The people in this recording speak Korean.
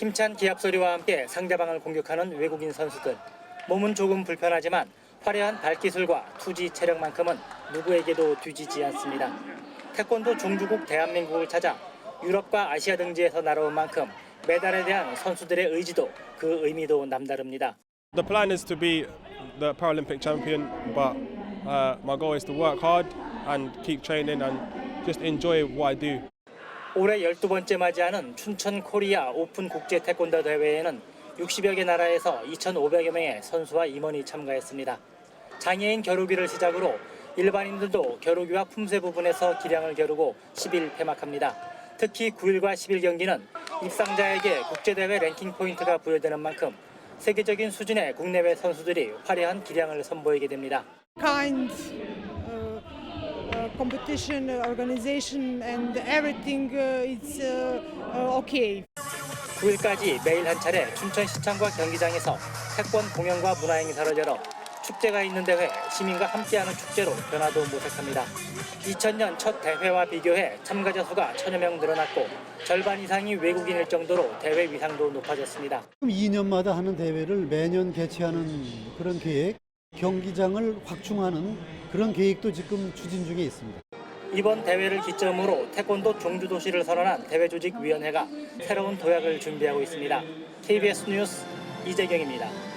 힘찬 기합 소리와 함께 상대방을 공격하는 외국인 선수들. 몸은 조금 불편하지만 화려한 발기술과 투지 체력만큼은 누구에게도 뒤지지 않습니다. 태권도 종주국 대한민국을 찾아 유럽과 아시아 등지에서 날아온 만큼 메달에 대한 선수들의 의지도 그 의미도 남다릅니다. The plan is to be the Paralympic champion, but uh, my goal is to work hard and keep training and just enjoy what I do. 올해 12번째 맞이하는 춘천 코리아 오픈 국제 태권도 대회에는 60여 개 나라에서 2,500여 명의 선수와 임원이 참가했습니다. 장애인 겨루기를 시작으로 일반인들도 겨루기와 품새 부분에서 기량을 겨루고 10일 폐막합니다. 특히 9일과 10일 경기는 입상자에게 국제대회 랭킹 포인트가 부여되는 만큼 세계적인 수준의 국내외 선수들이 화려한 기량을 선보이게 됩니다. kind competition uh, organization and everything uh, it's uh, uh, okay 9일까지 매일 한 차례 춘천시청과 경기장에서 태권 공연과 문화행사를 열어 축제가 있는 대회, 시민과 함께하는 축제로 변화도 모색합니다. 2000년 첫 대회와 비교해 참가자 수가 천여 명 늘어났고 절반 이상이 외국인일 정도로 대회 위상도 높아졌습니다. 2년마다 하는 대회를 매년 개최하는 그런 계획, 경기장을 확충하는 그런 계획도 지금 추진 중에 있습니다. 이번 대회를 기점으로 태권도 종주도시를 선언한 대회조직위원회가 새로운 도약을 준비하고 있습니다. KBS 뉴스 이재경입니다.